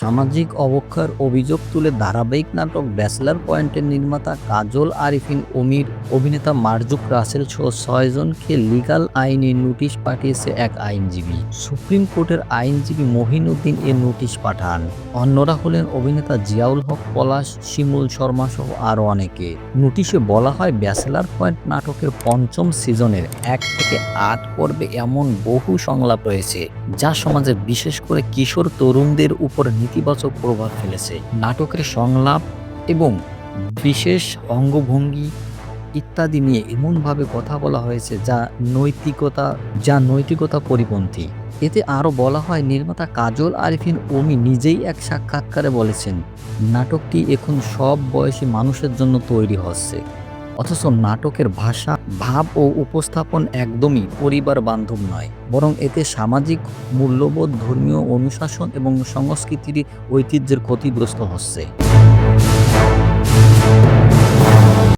সামাজিক অবক্ষার অভিযোগ তুলে ধারাবাহিক নাটক ব্যাচেলার পয়েন্টের নির্মাতা কাজল আরিফিন অমির, অভিনেতা মার্জুক রাসেল সহ ছয়জনকে লিগাল আইনে নোটিশ পাঠিয়েছে এক আইনজীবী। সুপ্রিম কোর্টের আইনজীবী মহিনুদ্দিন এ নোটিশ পাঠান। অন্যরা হলেন অভিনেতা জিয়াউল হক, পলাশ, শিমুল শর্মা সহ আরও অনেকে। নোটিশে বলা হয়, ব্যাচেলার পয়েন্ট নাটকের পঞ্চম সিজনের এক থেকে আট পর্বে এমন বহু সংলাপ রয়েছে, যা সমাজের বিশেষ করে কিশোর তরুণদের উপর নেতিবাচক প্রভাব ফেলেছে। নাটকের সংলাপ এবং বিশেষ অঙ্গভঙ্গি ইত্যাদি নিয়ে এমনভাবে কথা বলা হয়েছে যা নৈতিকতা যা নৈতিকতা পরিপন্থী। এতে আরও বলা হয়, নির্মাতা কাজল আরিফিন ওমি নিজেই এক সাক্ষাৎকারে বলেছেন, নাটকটি এখন সব বয়সী মানুষের জন্য তৈরি হচ্ছে। অথচ নাটকের ভাষা, ভাব ও উপস্থাপন একদমই পরিবার বান্ধব নয়, বরং এতে সামাজিক, মূল্যবোধ, ধর্মীয় অনুশাসন এবং সংস্কৃতির ঐতিহ্যের ক্ষতিগ্রস্ত হচ্ছে।